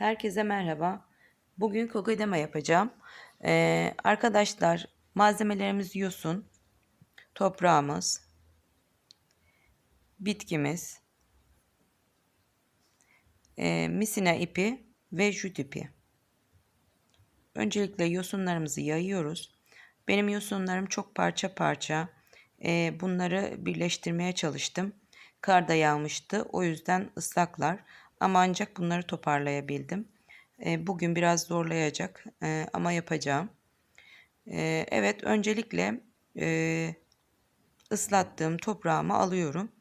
Herkese merhaba. Bugün kokedama yapacağım. Ee, arkadaşlar malzemelerimiz yosun, toprağımız, bitkimiz, e, misina ipi ve jüt ipi. Öncelikle yosunlarımızı yayıyoruz. Benim yosunlarım çok parça parça. Ee, bunları birleştirmeye çalıştım. Kar da yağmıştı. O yüzden ıslaklar. Ama ancak bunları toparlayabildim. Ee, bugün biraz zorlayacak ee, ama yapacağım. Ee, evet öncelikle e, ıslattığım toprağımı alıyorum.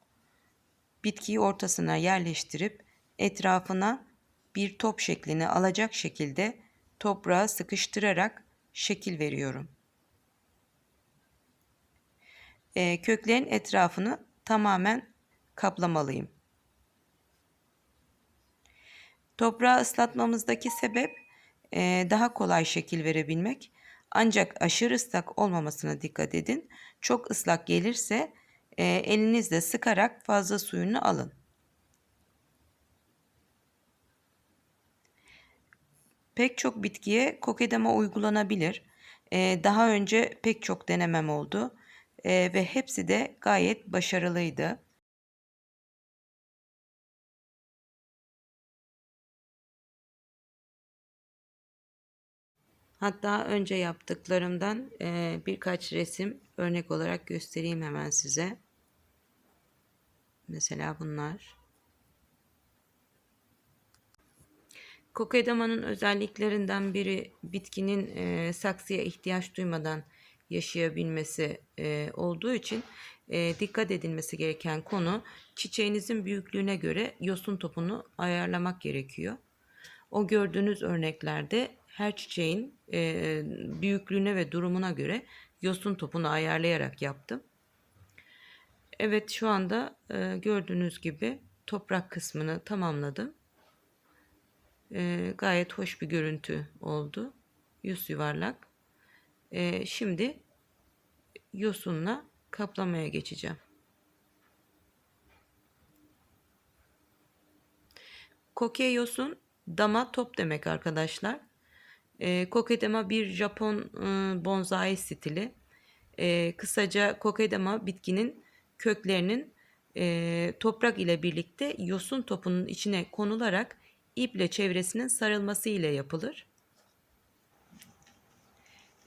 Bitkiyi ortasına yerleştirip etrafına bir top şeklini alacak şekilde toprağı sıkıştırarak şekil veriyorum. Ee, köklerin etrafını tamamen kaplamalıyım. Toprağı ıslatmamızdaki sebep e, daha kolay şekil verebilmek. Ancak aşırı ıslak olmamasına dikkat edin. Çok ıslak gelirse e, elinizle sıkarak fazla suyunu alın. Pek çok bitkiye kokedama uygulanabilir. E, daha önce pek çok denemem oldu e, ve hepsi de gayet başarılıydı. Hatta önce yaptıklarımdan e, birkaç resim örnek olarak göstereyim hemen size. Mesela bunlar. Kokedama'nın özelliklerinden biri bitkinin e, saksıya ihtiyaç duymadan yaşayabilmesi e, olduğu için e, dikkat edilmesi gereken konu çiçeğinizin büyüklüğüne göre yosun topunu ayarlamak gerekiyor. O gördüğünüz örneklerde her çiçeğin e, büyüklüğüne ve durumuna göre yosun topunu ayarlayarak yaptım. Evet şu anda e, gördüğünüz gibi toprak kısmını tamamladım. E, gayet hoş bir görüntü oldu. Yüz yuvarlak. E, şimdi yosunla kaplamaya geçeceğim. Koke yosun dama top demek arkadaşlar. E, kokedama bir Japon e, bonsai stili. E, kısaca kokedama bitkinin köklerinin e, toprak ile birlikte yosun topunun içine konularak iple çevresinin sarılması ile yapılır.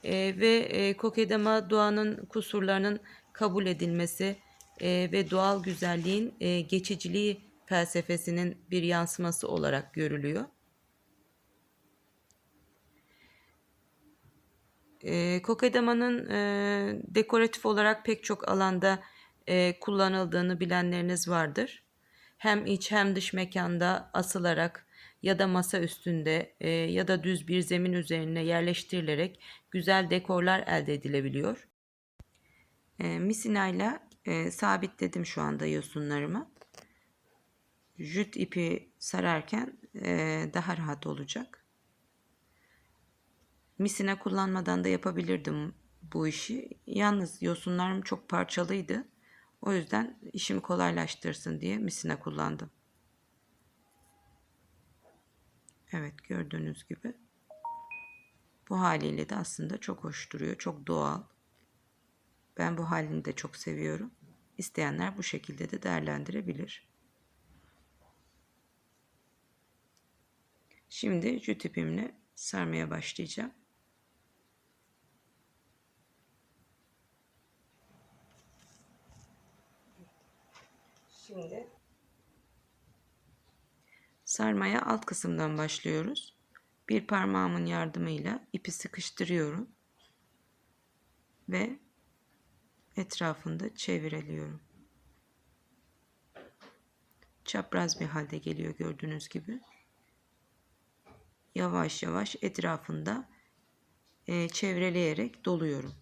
E, ve e, kokedama doğanın kusurlarının kabul edilmesi e, ve doğal güzelliğin e, geçiciliği felsefesinin bir yansıması olarak görülüyor. E, kokedama'nın e, dekoratif olarak pek çok alanda e, kullanıldığını bilenleriniz vardır. Hem iç hem dış mekanda asılarak ya da masa üstünde e, ya da düz bir zemin üzerine yerleştirilerek güzel dekorlar elde edilebiliyor. E, misinayla e, sabitledim şu anda yosunlarımı. Jüt ipi sararken e, daha rahat olacak. Misine kullanmadan da yapabilirdim bu işi. Yalnız yosunlarım çok parçalıydı. O yüzden işimi kolaylaştırsın diye misine kullandım. Evet gördüğünüz gibi. Bu haliyle de aslında çok hoş duruyor. Çok doğal. Ben bu halini de çok seviyorum. İsteyenler bu şekilde de değerlendirebilir. Şimdi jüt ipimle sarmaya başlayacağım. Şimdi sarmaya alt kısımdan başlıyoruz. Bir parmağımın yardımıyla ipi sıkıştırıyorum ve etrafında çevireliyorum. Çapraz bir halde geliyor gördüğünüz gibi. Yavaş yavaş etrafında e, çevreleyerek doluyorum.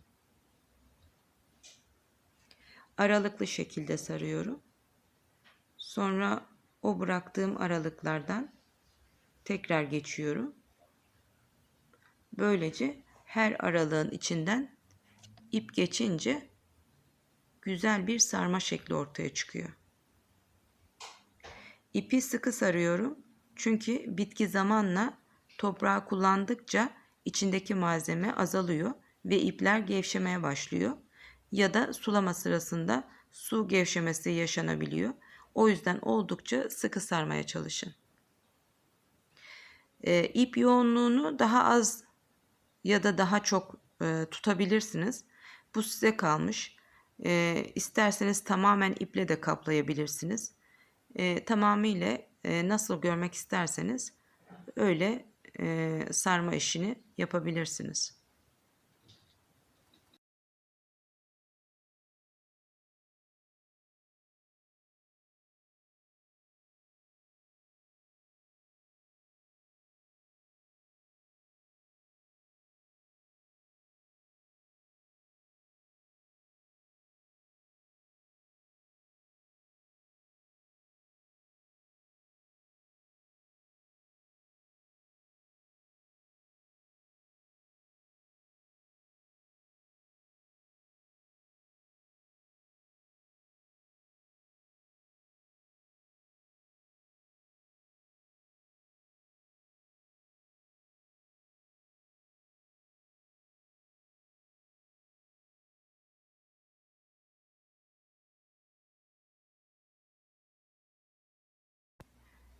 Aralıklı şekilde sarıyorum. Sonra o bıraktığım aralıklardan tekrar geçiyorum. Böylece her aralığın içinden ip geçince güzel bir sarma şekli ortaya çıkıyor. İpi sıkı sarıyorum. Çünkü bitki zamanla toprağı kullandıkça içindeki malzeme azalıyor ve ipler gevşemeye başlıyor. Ya da sulama sırasında su gevşemesi yaşanabiliyor. O yüzden oldukça sıkı sarmaya çalışın. E, ip yoğunluğunu daha az ya da daha çok e, tutabilirsiniz. Bu size kalmış. E, isterseniz tamamen iple de kaplayabilirsiniz. E, tamamıyla e, nasıl görmek isterseniz öyle e, sarma işini yapabilirsiniz.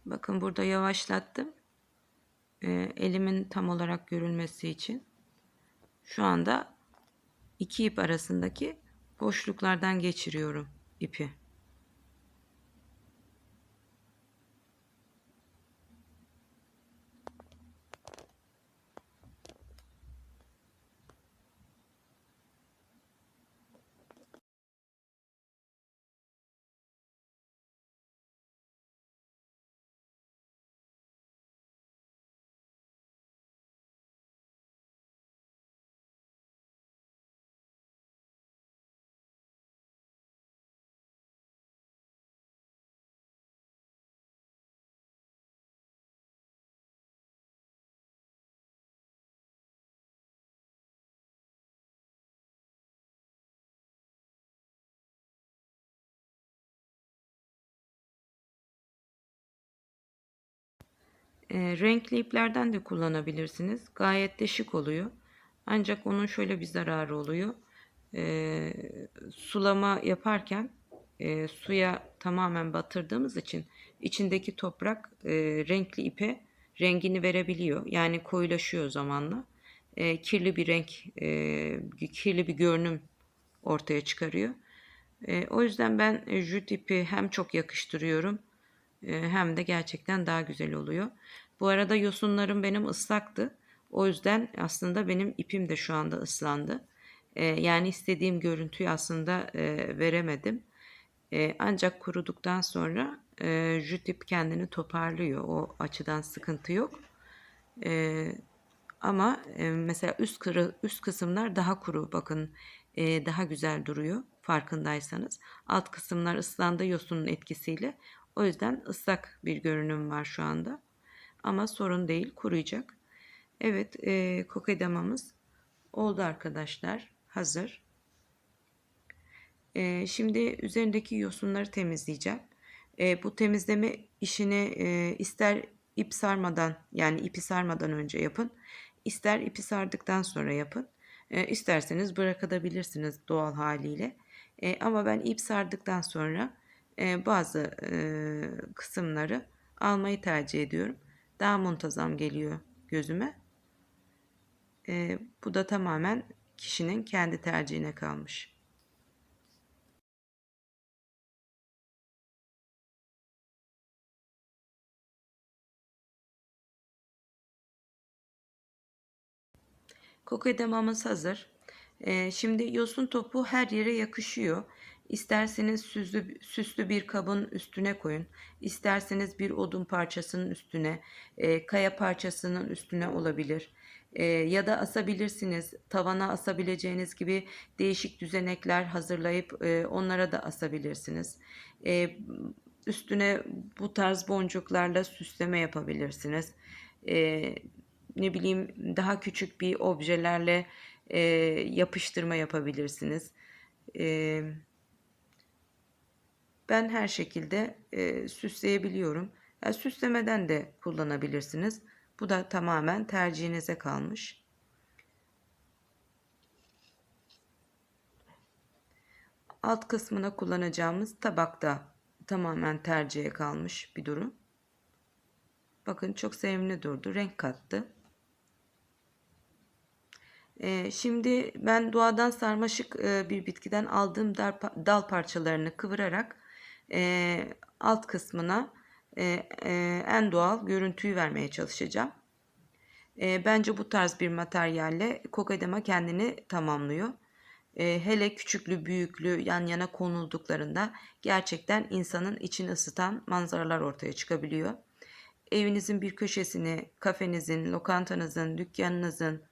Bakın burada yavaşlattım. E, elimin tam olarak görülmesi için. Şu anda iki ip arasındaki boşluklardan geçiriyorum ipi. E, renkli iplerden de kullanabilirsiniz. Gayet de şık oluyor. Ancak onun şöyle bir zararı oluyor. E, sulama yaparken e, suya tamamen batırdığımız için içindeki toprak e, renkli ipe rengini verebiliyor. Yani koyulaşıyor zamanla. E, kirli bir renk, e, kirli bir görünüm ortaya çıkarıyor. E, o yüzden ben jüt ipi hem çok yakıştırıyorum hem de gerçekten daha güzel oluyor. Bu arada yosunlarım benim ıslaktı. O yüzden aslında benim ipim de şu anda ıslandı. Ee, yani istediğim görüntüyü aslında e, veremedim. Ee, ancak kuruduktan sonra e, jüt ip kendini toparlıyor. O açıdan sıkıntı yok. Ama e, mesela üst, kırı, üst kısımlar daha kuru. Bakın daha güzel duruyor farkındaysanız. Alt kısımlar ıslandı yosunun etkisiyle. O yüzden ıslak bir görünüm var şu anda. Ama sorun değil kuruyacak. Evet e, kokedamamız oldu arkadaşlar. Hazır. E, şimdi üzerindeki yosunları temizleyeceğim. E, bu temizleme işini e, ister ip sarmadan yani ipi sarmadan önce yapın. İster ipi sardıktan sonra yapın. E, isterseniz bırakabilirsiniz doğal haliyle. E, ama ben ip sardıktan sonra bazı kısımları almayı tercih ediyorum. Daha muntazam geliyor gözüme. Bu da tamamen kişinin kendi tercihine kalmış. Kokedamamız hazır. Ee, şimdi yosun topu her yere yakışıyor. İsterseniz süslü, süslü bir kabın üstüne koyun. İsterseniz bir odun parçasının üstüne, e, kaya parçasının üstüne olabilir. E, ya da asabilirsiniz. Tavana asabileceğiniz gibi değişik düzenekler hazırlayıp e, onlara da asabilirsiniz. E, üstüne bu tarz boncuklarla süsleme yapabilirsiniz. E, ne bileyim daha küçük bir objelerle e, yapıştırma yapabilirsiniz. E, ben her şekilde e, süsleyebiliyorum. Ya süslemeden de kullanabilirsiniz. Bu da tamamen tercihinize kalmış. Alt kısmına kullanacağımız tabakta tamamen tercihe kalmış bir durum. Bakın çok sevimli durdu. Renk kattı. Ee, şimdi ben doğadan sarmaşık e, bir bitkiden aldığım dal parçalarını kıvırarak e, alt kısmına e, e, en doğal görüntüyü vermeye çalışacağım. E, bence bu tarz bir materyalle kokedema kendini tamamlıyor. E, hele küçüklü büyüklü yan yana konulduklarında gerçekten insanın içini ısıtan manzaralar ortaya çıkabiliyor. Evinizin bir köşesini, kafenizin, lokantanızın, dükkanınızın,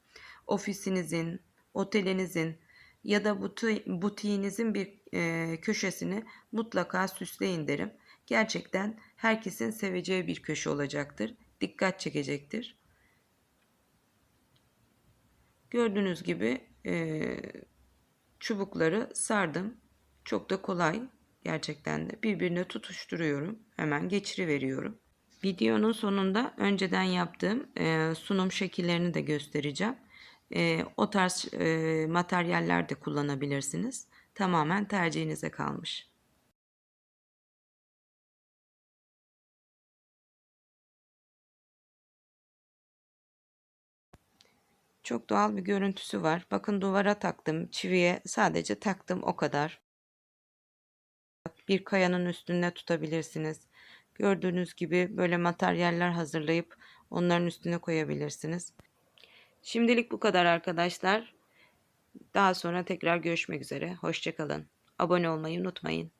ofisinizin, otelinizin ya da buti- butiğinizin bir e, köşesini mutlaka süsleyin derim. Gerçekten herkesin seveceği bir köşe olacaktır. Dikkat çekecektir. Gördüğünüz gibi e, çubukları sardım. Çok da kolay gerçekten de. Birbirine tutuşturuyorum. Hemen geçiri veriyorum. Videonun sonunda önceden yaptığım e, sunum şekillerini de göstereceğim. E, o tarz e, materyaller de kullanabilirsiniz. Tamamen tercihinize kalmış. Çok doğal bir görüntüsü var. Bakın duvara taktım. Çiviye sadece taktım o kadar. Bir kayanın üstünde tutabilirsiniz. Gördüğünüz gibi böyle materyaller hazırlayıp onların üstüne koyabilirsiniz. Şimdilik bu kadar arkadaşlar. Daha sonra tekrar görüşmek üzere. Hoşçakalın. Abone olmayı unutmayın.